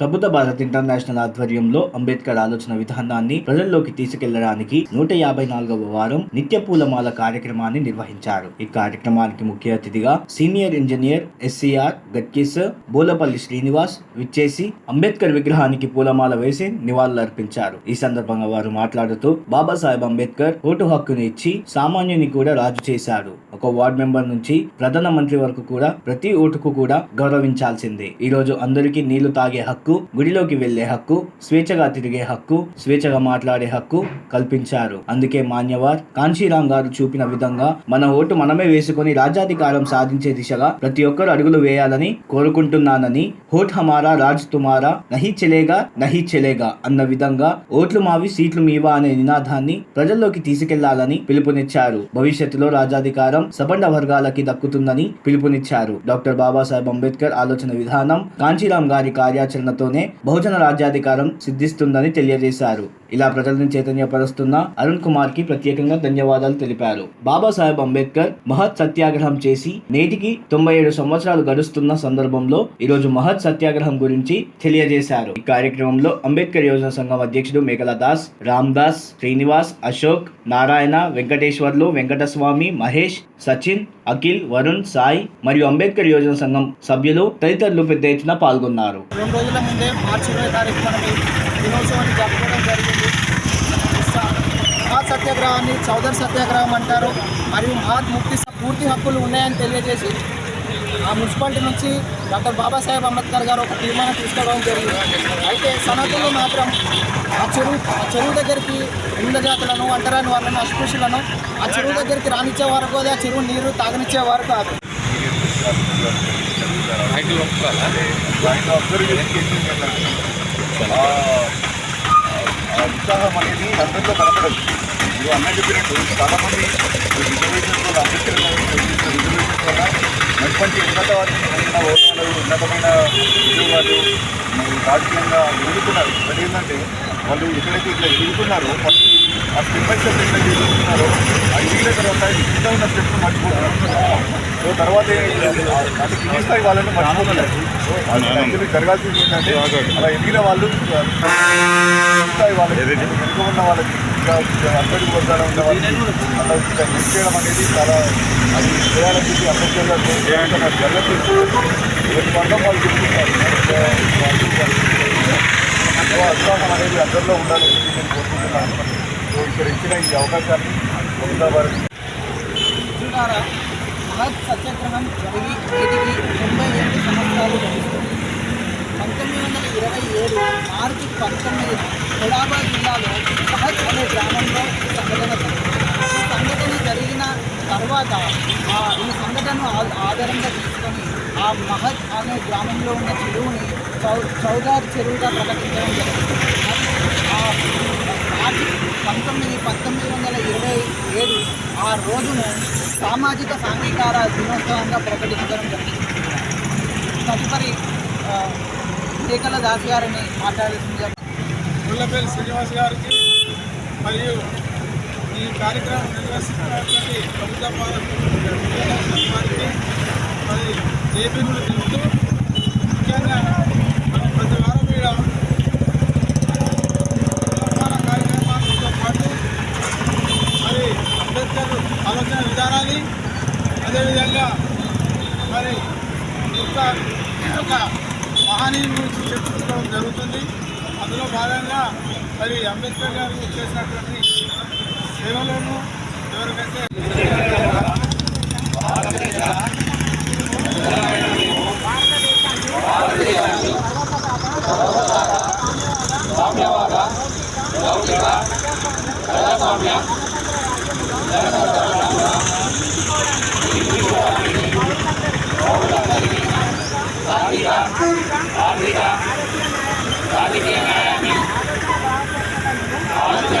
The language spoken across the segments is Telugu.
ప్రబుద్ధ భారత్ ఇంటర్నేషనల్ ఆధ్వర్యంలో అంబేద్కర్ ఆలోచన విధానాన్ని ప్రజల్లోకి తీసుకెళ్ళడానికి నూట యాభై నాలుగవ వారం నిత్య పూలమాల కార్యక్రమాన్ని నిర్వహించారు. ఈ కార్యక్రమానికి ముఖ్య అతిథిగా సీనియర్ ఇంజనీర్ ఎస్సీఆర్ గట్కిస్ బోలపల్లి శ్రీనివాస్ విచ్చేసి అంబేద్కర్ విగ్రహానికి పూలమాల వేసి నివాళులర్పించారు. ఈ సందర్భంగా వారు మాట్లాడుతూ బాబాసాహెబ్ అంబేద్కర్ ఓటు హక్కును ఇచ్చి సామాన్యుని కూడా రాజు చేశారు ఒక వార్డ్ మెంబర్ నుంచి ప్రధాన మంత్రి వరకు కూడా ప్రతి ఓటుకు కూడా గౌరవించాల్సిందే. ఈ రోజు అందరికీ నీళ్ళు తాగే హక్కు గుడిలోకి వెళ్ళే హక్కు స్వేచ్ఛగా తిరిగే హక్కు స్వేచ్ఛగా మాట్లాడే హక్కు కల్పించారు. అందుకే మాన్యవార్ కాంశీరామ్ గారు చూపిన విధంగా మన ఓటు మనమే వేసుకొని రాజ్యాధికారం సాధించే దిశగా ప్రతి ఒక్కరు అడుగులు వేయాలని కోరుకుంటున్నానని హోట్ హమారా రాజ్ తుమారా నహి చెలేగా నహి చెలేగా అన్న విధంగా ఓట్లు మావి సీట్లు మీవా అనే నినాదాన్ని ప్రజల్లోకి తీసుకెళ్ళాలని పిలుపునిచ్చారు. భవిష్యత్తులో రాజాధికారం సబండ వర్గాలకి దక్కుతుందని పిలుపునిచ్చారు. డాక్టర్ బాబాసాహెబ్ అంబేద్కర్ ఆలోచన విధానం కాంచీరాం గారి కార్యాచరణతోనే బహుజన రాజ్యాధికారం సిద్ధిస్తుందని తెలియజేశారు. ఇలా ప్రజలను చైతన్యపరుస్తున్న అరుణ్ కుమార్కి ప్రత్యేకంగా ధన్యవాదాలు తెలిపారు. బాబాసాహెబ్ అంబేద్కర్ మహత్ సత్యాగ్రహం చేసి నేటికి తొంభై ఏడు సంవత్సరాలు గడుస్తున్న సందర్భంలో ఈరోజు మహత్ సత్యాగ్రహం గురించి తెలియజేశారు. ఈ కార్యక్రమంలో అంబేద్కర్ యోజన సంఘం అధ్యక్షుడు మేకల దాస్ రామ్ దాస్ శ్రీనివాస్ అశోక్ నారాయణ వెంకటేశ్వర్లు వెంకటస్వామి మహేష్ సచిన్ అఖిల్ వరుణ్ సాయి మరియు అంబేద్కర్ యోజన సంఘం సభ్యులు తదితరులు పెద్ద ఎత్తున పాల్గొన్నారు. రెండు రోజుల ముందే మార్చి ఇరవై తారీఖు మనకి దినోత్సవాన్ని జరుపుకోవడం జరిగింది. స- సత్యాగ్రహాన్ని చౌదర్ సత్యాగ్రహం అంటారు. మరియు మహాత్ ముక్తి పూర్తి హక్కులు ఉన్నాయని తెలియజేసి ఆ మున్సిపాలిటీ నుంచి డాక్టర్ బాబాసాహెబ్ అంబేద్కర్ గారు ఒక తీర్మానం తీసుకోవడం జరిగింది. అయితే సనతులు మాత్రం ఆ చెరువు ఆ చెరువు దగ్గరికి నింద జాతులను అంటరాని వాళ్ళను అస్పృశ్యులను ఆ చెరువు దగ్గరికి రానిచ్చే వరకు అది ఆ చెరువు నీరు తాగనిచ్చే వారు కాదు ఉత్సాహం అనేది అందరిలో కనపడదు మీరు అన్న చెప్పినట్టు చాలామంది రిజర్వేషన్ వల్ల అంబేద్కర్ రిజర్వేషన్ వల్ల మంచి మంచి ఉన్నత ఉన్నతమైన ఉన్నతమైన ఉద్యోగాలు రాజకీయంగా ఎదుగుతున్నారు బట్ ఏంటంటే వాళ్ళు ఎక్కడైతే ఇట్లా ఎదుగుతున్నారో వాళ్ళు ఆ స్టెప్ బై స్టెప్ ఎట్లా ఎదుగుతున్నారో ఆ ఎదిగిన తర్వాత కింద ఉన్న స్టెప్స్ మర్చిపోతున్నారు. సో తర్వాత అంటే కింది స్థాయి వాళ్ళని మర్చిపోతున్నారు. యాక్చువల్లీ జరగాల్సింది ఏంటంటే అలా ఎదిగిన వాళ్ళు స్థాయి వాళ్ళకి వెనుక ఉన్న వాళ్ళకి ఇంకా అక్కడి వర్గాలు ఉన్న వాళ్ళకి అలా చేయడం అనేది చాలా అది చేయాలని చెప్పి చేయాలంటే జరగదు ఎవరి వర్గం వాళ్ళు చెప్తున్నారు సో అనేది అందరిలో ఉండాలని నేను కోరుకుంటున్నాను. సో ఇక్కడ ఇచ్చిన ఈ అవకాశాన్ని పొందవారు మిత్రులారా సత్యాగ్రహం జరిగి వీటికి తొంభై ఏడు సంవత్సరాలు గడుస్తుంది. పంతొమ్మిది వందల ఇరవై ఏడు మార్చి పంతొమ్మిది కొడాబా జిల్లాలో మహత్ అనే గ్రామంలో సంఘటన జరిగింది. ఈ సంఘటన జరిగిన తర్వాత ఈ సంఘటనను ఆధారంగా తీసుకొని ఆ మహత్ అనే గ్రామంలో ఉన్న చెరువుని చౌ చౌదార్ చెరువుగా ప్రకటించడం జరిగింది. ఆ పంతొమ్మిది పంతొమ్మిది వందల ఇరవై ఏడు ఆ రోజును సామాజిక సాంఘికార దినోత్సవంగా ప్రకటించడం జరిగింది. తదుపరి టీకల ఏకల దాస్ గారిని మాట్లాడుతుంది ముళ్ళపల్లి శ్రీనివాస్ గారికి మరియు ఈ కార్యక్రమం నిర్వహిస్తున్నటువంటి ప్రభుత్వ పాలకులు మరి జేపీలు తెలుస్తూ ముఖ్యంగా మనం ప్రతి వారం కూడా నిర్మాణ కార్యక్రమాలతో పాటు మరి అంబేద్కర్ ఆలోచన విధానాన్ని అదేవిధంగా మరి ఒక ఒక మహనీయుని గురించి చర్చించుకోవడం జరుగుతుంది. అందులో భాగంగా మరి అంబేద్కర్ గారు చేసినటువంటి సేవలను ఎవరికైతే సామ్యవాద లౌకిక ప్రజాస్వామ్య ఆర్థిక ఆర్థిక రాజకీయ న్యాయాన్ని ఆర్థిక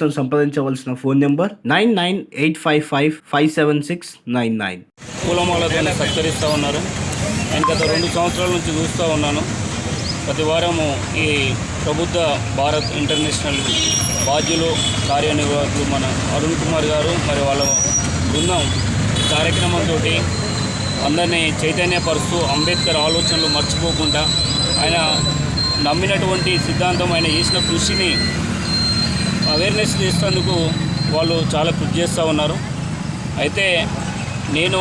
సంప్రదించవలసిన phone number nine nine eight five five five seven six nine nine. పూలమాలతోనే సత్కరిస్తూ ఉన్నారు. నేను గత రెండు సంవత్సరాల నుంచి చూస్తూ ఉన్నాను. ప్రతి వారము ఈ ప్రబుద్ధ భారత్ ఇంటర్నేషనల్ బాధ్యులు కార్యనిర్వాహకులు మన అరుణ్ కుమార్ గారు మరి వాళ్ళ బృందం కార్యక్రమంతో అందరినీ చైతన్యపరుస్తూ అంబేద్కర్ ఆలోచనలు మర్చిపోకుండా ఆయన నమ్మినటువంటి సిద్ధాంతం ఆయన చేసిన కృషిని అవేర్నెస్ చేసేందుకు వాళ్ళు చాలా కృషి చేస్తూ ఉన్నారు. అయితే నేను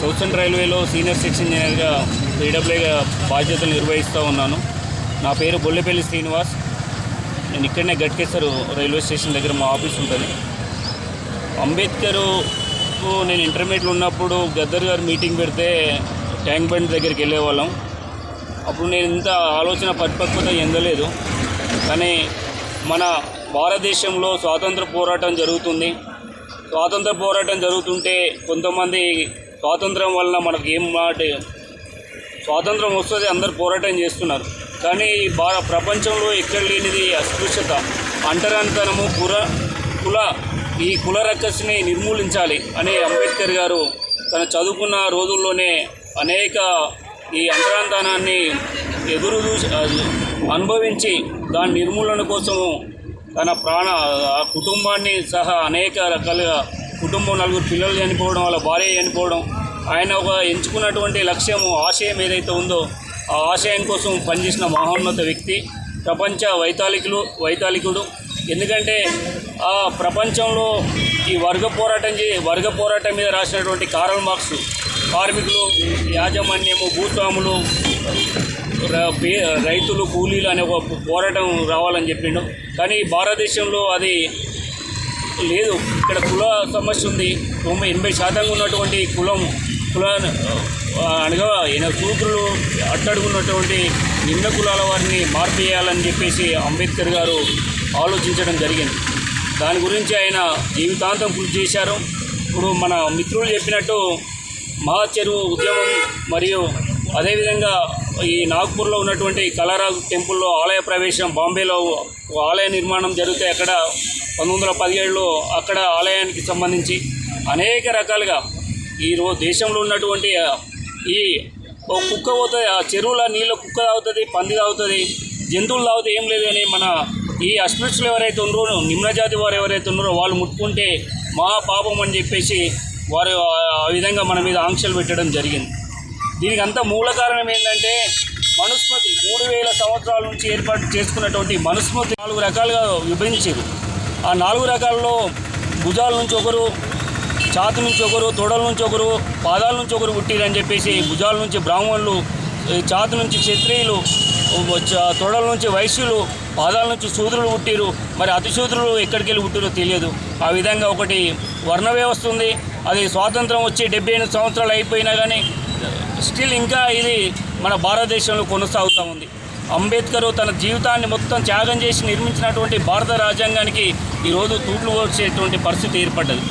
సౌతర్న్ రైల్వేలో సీనియర్ సెక్షన్ ఇంజనీర్గా పీడబ్ల్యూగా బాధ్యతలు నిర్వహిస్తూ ఉన్నాను. నా పేరు బొల్లెపల్లి శ్రీనివాస్. నేను ఇక్కడనే గట్కేశ్వర్ రైల్వే స్టేషన్ దగ్గర మా ఆఫీస్ ఉంటుంది. అంబేద్కర్ నేను ఇంటర్మీడియట్లో ఉన్నప్పుడు గద్దర్ గారు మీటింగ్ పెడితే ట్యాంక్ బండ్ దగ్గరికి వెళ్ళేవాళ్ళం. అప్పుడు నేను ఇంత ఆలోచన పరిపక్వత ఎందలేదు కానీ మన భారతదేశంలో స్వాతంత్ర పోరాటం జరుగుతుంది. స్వాతంత్ర పోరాటం జరుగుతుంటే కొంతమంది స్వాతంత్రం వలన మనకు ఏం మాట స్వాతంత్రం వస్తుంది అందరు పోరాటం చేస్తున్నారు. కానీ భార ప్రపంచంలో ఎక్కడ లేనిది అస్పృశ్యత. అంటరానితనము కుల కుల ఈ కుల రక్కస్ని నిర్మూలించాలి అని అంబేద్కర్ గారు తన చదువుకున్న రోజుల్లోనే అనేక ఈ అంటరాంతనాన్ని ఎదురు చూసి అనుభవించి దాని నిర్మూలన కోసము తన ప్రాణ ఆ కుటుంబాన్ని సహా అనేక రకాలుగా కుటుంబం నలుగురు పిల్లలు చనిపోవడం వాళ్ళ భార్య చనిపోవడం ఆయన ఒక ఎంచుకున్నటువంటి లక్ష్యము ఆశయం ఏదైతే ఉందో ఆ ఆశయం కోసం పనిచేసిన మహోన్నత వ్యక్తి ప్రపంచ వైతాళికులు వైతాళికుడు. ఎందుకంటే ఆ ప్రపంచంలో ఈ వర్గ పోరాటం చే వర్గ పోరాటం మీద రాసినటువంటి కారల్ మార్క్స్ కార్మికులు యాజమాన్యము భూస్వాములు రైతులు కూలీలు అనే ఒక పోరాటం రావాలని చెప్పిండు. కానీ భారతదేశంలో అది లేదు. ఇక్కడ కుల సమస్య ఉంది. తొంభై ఎనభై శాతంగా ఉన్నటువంటి కులం కుల అనగా ఈయన శూద్రులు అట్టడుగున్నటువంటి నిమ్న కులాల వారిని మార్పు చేయాలని చెప్పేసి అంబేద్కర్ గారు ఆలోచించడం జరిగింది. దాని గురించి ఆయన జీవితాంతం కృషి చేశారు. ఇప్పుడు మన మిత్రులు చెప్పినట్టు మహా చెరువు ఉద్యమం మరియు అదేవిధంగా ఈ నాగ్పూర్లో ఉన్నటువంటి కలరాగ్ టెంపుల్లో ఆలయ ప్రవేశం బాంబేలో ఓ ఆలయ నిర్మాణం జరిగితే అక్కడ పంతొమ్మిది వందల పదిహేడులో అక్కడ ఆలయానికి సంబంధించి అనేక రకాలుగా ఈ దేశంలో ఉన్నటువంటి ఈ ఓ కుక్క పోతుంది ఆ చెరువుల నీళ్ళు కుక్క తాగుతుంది పంది తాగుతుంది జంతువులు తాగితే ఏం లేదు అని మన ఈ అస్పృశ్యులు ఎవరైతే ఉన్నారో నిమ్నజాతి వారు ఎవరైతే ఉన్నారో వాళ్ళు ముట్టుకుంటే మహాపాపం అని చెప్పేసి వారు ఆ విధంగా మన మీద ఆంక్షలు పెట్టడం జరిగింది. దీనికి అంత మూల కారణం ఏంటంటే మనుస్మృతి. మూడు వేల సంవత్సరాల నుంచి ఏర్పాటు చేసుకున్నటువంటి మనుస్మృతి నాలుగు రకాలుగా విభజించారు. ఆ నాలుగు రకాల్లో భుజాల నుంచి ఒకరు ఛాతి నుంచి ఒకరు తొడల నుంచి ఒకరు పాదాల నుంచి ఒకరు పుట్టిరని చెప్పేసి భుజాల నుంచి బ్రాహ్మణులు ఛాతి నుంచి క్షత్రియులు తొడల నుంచి వైశ్యులు పాదాల నుంచి శూద్రులు పుట్టిరు. మరి అతిశూద్రులు ఎక్కడికి వెళ్ళి పుట్టిరో తెలియదు. ఆ విధంగా ఒకటి వర్ణ వ్యవస్థ ఉంది. అది స్వాతంత్రం వచ్చి డెబ్బై ఎనిమిది సంవత్సరాలు అయిపోయినా కానీ స్టిల్ ఇంకా ఇది మన భారతదేశంలో కొనసాగుతూ ఉంది. అంబేద్కర్ తన జీవితాన్ని మొత్తం త్యాగం చేసి నిర్మించినటువంటి భారత రాజ్యాంగానికి ఈరోజు తూట్లు వచ్చేటువంటి పరిస్థితి ఏర్పడ్డది.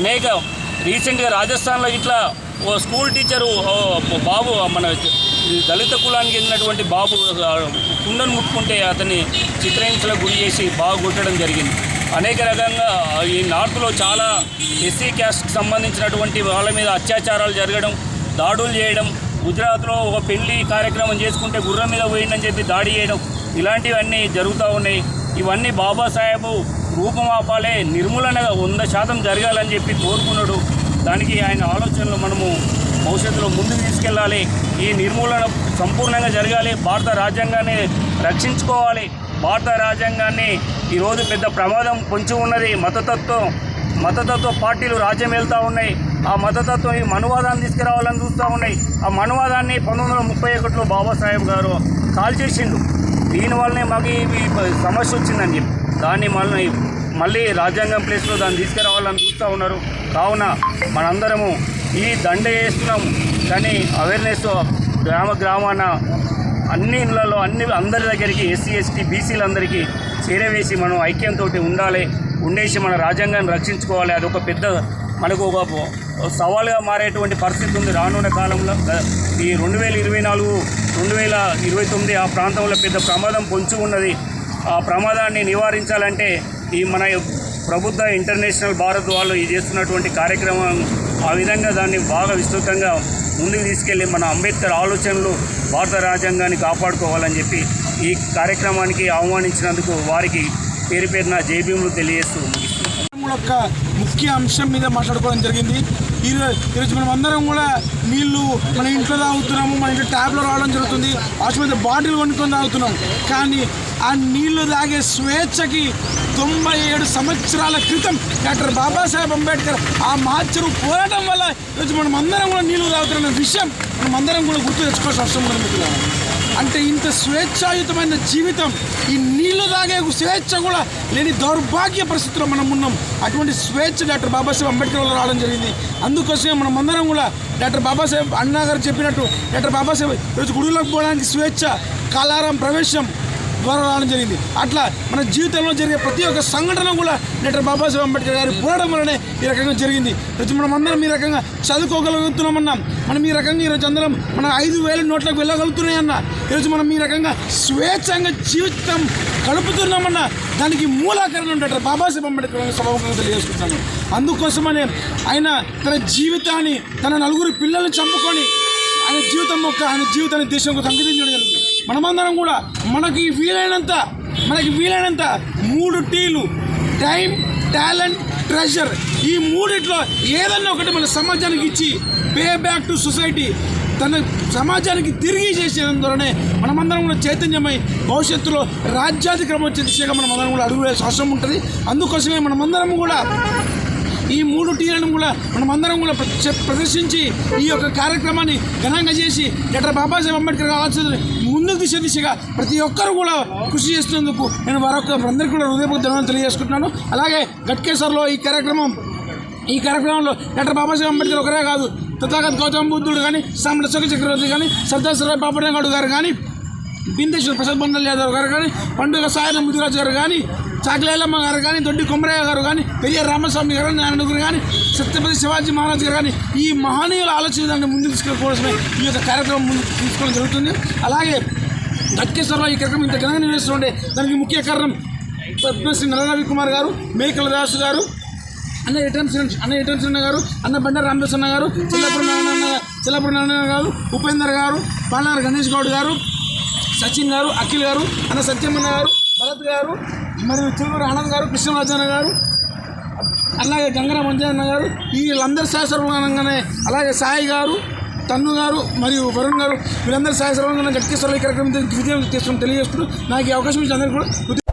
అనేక రీసెంట్గా రాజస్థాన్లో ఇట్లా ఓ స్కూల్ టీచరు బాబు మన ఈ దళిత కులానికి చెందినటువంటి బాబు కుండను ముట్టుకుంటే అతన్ని చిత్రహింసలకు గురి చేసి బాగా కొట్టడం జరిగింది. అనేక రకంగా ఈ నార్త్లో చాలా ఎస్సీ క్యాస్ట్కి సంబంధించినటువంటి వాళ్ళ మీద అత్యాచారాలు జరగడం దాడులు చేయడం గుజరాత్లో ఒక పెళ్ళి కార్యక్రమం చేసుకుంటే గుర్రం మీద పోయిందని చెప్పి దాడి చేయడం ఇలాంటివన్నీ జరుగుతూ ఉన్నాయి. ఇవన్నీ బాబాసాహెబు రూపమాపాలే నిర్మూలనగా వంద శాతం జరగాలని చెప్పి కోరుకున్నాడు. దానికి ఆయన ఆలోచనలు మనము భవిష్యత్తులో ముందుకు తీసుకెళ్ళాలి. ఈ నిర్మూలన సంపూర్ణంగా జరగాలి. భారత రాజ్యాంగాన్ని రక్షించుకోవాలి. భారత రాజ్యాంగాన్ని ఈరోజు పెద్ద ప్రమాదం పొంచి ఉన్నది. మతతత్వం మతతత్వ పార్టీలు రాజ్యం వెళ్తూ ఉన్నాయి. ఆ మతతత్వం ఈ మనువాదాన్ని తీసుకురావాలని చూస్తూ ఉన్నాయి. ఆ మనువాదాన్ని పంతొమ్మిది వందల ముప్పై ఒకటిలో బాబాసాహెబ్ గారు కాల్ చేసిండు దీనివల్లనే మాకు ఇవి సమస్య వచ్చిందని చెప్పి. దాన్ని మళ్ళీ మళ్ళీ రాజ్యాంగం ప్లేస్లో దాన్ని తీసుకురావాలని చూస్తూ ఉన్నారు. కావున మనందరము ఈ దండ వేస్తున్నాం. కానీ అవేర్నెస్ గ్రామ గ్రామాన అన్ని ఇళ్ళలో అన్ని అందరి దగ్గరికి ఎస్సీ ఎస్టీ బీసీలందరికీ చేరవేసి మనం ఐక్యంతో ఉండాలి ఉండేసి మన రాజ్యాంగాన్ని రక్షించుకోవాలి. అది ఒక పెద్ద మనకు ఒక సవాలుగా మారేటువంటి పరిస్థితి ఉంది రానున్న కాలంలో. ఈ రెండు వేల ఇరవై నాలుగు రెండు వేల ఇరవై తొమ్మిది ఆ ప్రాంతంలో పెద్ద ప్రమాదం పొంచి ఉన్నది. ఆ ప్రమాదాన్ని నివారించాలంటే ఈ మన ప్రభుత్వ ఇంటర్నేషనల్ భారత్ వాళ్ళు ఈ చేస్తున్నటువంటి కార్యక్రమం ఆ విధంగా దాన్ని బాగా విస్తృతంగా ముందుకు తీసుకెళ్ళి మన అంబేద్కర్ ఆలోచనలు భారత రాజ్యాంగాన్ని కాపాడుకోవాలని చెప్పి ఈ కార్యక్రమానికి ఆహ్వానించినందుకు వారికి పేరు పేరున జైభీములు తెలియజేస్తూ యొక్క కూడా ఒక ముఖ్య అంశం మీద మాట్లాడుకోవడం జరిగింది. ఈరోజు ఈరోజు మనం అందరం కూడా నీళ్ళు మన ఇంట్లో తాగుతున్నాము మన ఇంట్లో ట్యాబ్లో రావడం జరుగుతుంది. ఆసుపత్రి బాటిల్ కొనుక్కొని తాగుతున్నాం. కానీ ఆ నీళ్ళు తాగే స్వేచ్ఛకి తొంభై ఏడు సంవత్సరాల క్రితం డాక్టర్ బాబాసాహెబ్ అంబేద్కర్ ఆ మహత్సరు పోరాటం వల్ల ఈరోజు మనం అందరం కూడా నీళ్ళు తాగుతున్న విషయం మనం అందరం కూడా గుర్తు తెచ్చుకోవాల్సిన అవసరం ఉంది మిత్రులారా. అంటే ఇంత స్వేచ్ఛాయుతమైన జీవితం ఈ నీళ్ళు తాగే స్వేచ్ఛ కూడా లేని దౌర్భాగ్య పరిస్థితిలో మనం ఉన్నాం అటువంటి స్వేచ్ఛ డాక్టర్ బాబాసాహెబ్ అంబేద్కర్ వల్ల రావడం జరిగింది అందుకోసమే మనం అందరం కూడా డాక్టర్ బాబాసాహెబ్ అన్నా గారు చెప్పినట్టు డాక్టర్ బాబాసాహెబ్ ఈరోజు గుడిలోకి పోవడానికి స్వేచ్ఛ కాలారం ప్రవేశం ద్వారా రావడం జరిగింది. అట్లా మన జీవితంలో జరిగే ప్రతి ఒక్క సంఘటన కూడా డాక్టర్ బాబాసాహెబ్ అంబేద్కర్ గారి పోరాటం వలనే ఈ రకంగా జరిగింది. ఈరోజు మనం అందరం ఈ రకంగా చదువుకోగలుగుతున్నామన్నాం మనం ఈ రకంగా ఈరోజు అందరం మన ఐదు వేల నోట్లకు వెళ్ళగలుగుతున్నాయన్న ఈరోజు మనం ఈ రకంగా స్వేచ్ఛంగా జీవితం కలుపుతున్నామన్న దానికి మూలాకరణ డాక్టర్ బాబాసాహెబ్ అంబేద్కర్ గారిని సభాముఖంగా తెలియజేసుకుంటాను అందుకోసమనే ఆయన తన జీవితాన్ని తన నలుగురు పిల్లల్ని చంపుకొని యొక్క ఆయన జీవితాన్ని దేశంకు అంకితించడం జరుగుతుంది. మనమందరం కూడా మనకి వీలైనంత మనకి వీలైనంత మూడు టీలు టైం టాలెంట్ ట్రెజర్ ఈ మూడిట్లో ఏదన్నా ఒకటి మన సమాజానికి ఇచ్చి పే బ్యాక్ టు సొసైటీ తన సమాజానికి తిరిగి చేసేయడం ద్వారానే మనమందరం కూడా చైతన్యమై భవిష్యత్తులో రాజ్యాధిక్రమం వచ్చే దిశగా మనం అందరం కూడా అడుగు వేయాల్సిన అవసరం ఉంటుంది. అందుకోసమే మనమందరం కూడా ఈ మూడు టీలను కూడా మనమందరం కూడా ప్రదర్శించి ఈ యొక్క కార్యక్రమాన్ని ఘనంగా చేసి డాక్టర్ బాబాసాహెబ్ అంబేద్కర్ ఆలోచన ముందుకు దిశ దిశగా ప్రతి ఒక్కరు కూడా కృషి చేస్తున్నందుకు నేను వారొక్క అందరికీ కూడా హృదయపూర్వక ధన్యవాదాలు తెలియజేసుకుంటున్నాను. అలాగే గట్కేశ్వర్లో ఈ కార్యక్రమం ఈ కార్యక్రమంలో డాక్టర్ బాబాసాహెబ్ అంబేద్కర్ ఒకరే కాదు తథాగత్ గౌతమ బుద్ధుడు కానీ సామల చక్రవర్తి కానీ సర్దార్ సరాయ్ గారు కానీ బిందేశ్వర ప్రసాద్ బండల్ యాదవ్ గారు కానీ పండుగ సాయన ముదిరాజు గారు కానీ చాకలేలమ్మ గారు కానీ దొడ్డి కొమరయ్య గారు కానీ పెరియ రామస్వామి గారు నారాయణగురు కానీ సత్యపతి శివాజీ మహారాజ్ గారు కానీ ఈ మహనీయుల ఆలోచన దాన్ని ముందుకు తీసుకెళ్ళిపోవడమే ఈ యొక్క కార్యక్రమం ముందు తీసుకోవడం జరుగుతుంది. అలాగే దక్కేశ్వరరావు ఈ కార్యక్రమం ఇంత ఘనంగా నిర్వహిస్తుండే దానికి ముఖ్య కారణం శ్రీ నరరవి కుమార్ గారు మేకల దాసు గారు అన్న రిటర్న్స్ అన్న రిటర్న్స్ అన్న గారు అన్న బండారు రామదాస్ అన్న గారు చిల్లపురం నారాయణ చిల్లపురం నారాయణ గారు ఉపేందర్ గారు పాలనారు గణేష్ గౌడ్ గారు సచిన్ గారు అఖిల్ గారు అన్న సత్యమన్న గారు భరత్ గారు మరియు చిలుకూరు ఆనంద్ గారు కృష్ణరాజన్న గారు అలాగే గంగన మంజన్న గారు వీళ్ళందరూ శాస్త్రంగానే అలాగే సాయి గారు తన్ను గారు మరియు వరుణ్ గారు వీళ్ళందరూ సహసర్వంగా గట్కేశ్వర ఈ కార్యక్రమం విజయం తీసుకుని తెలియజేస్తూ నాకు ఈ అవకాశం ఇచ్చి అందరికీ కూడా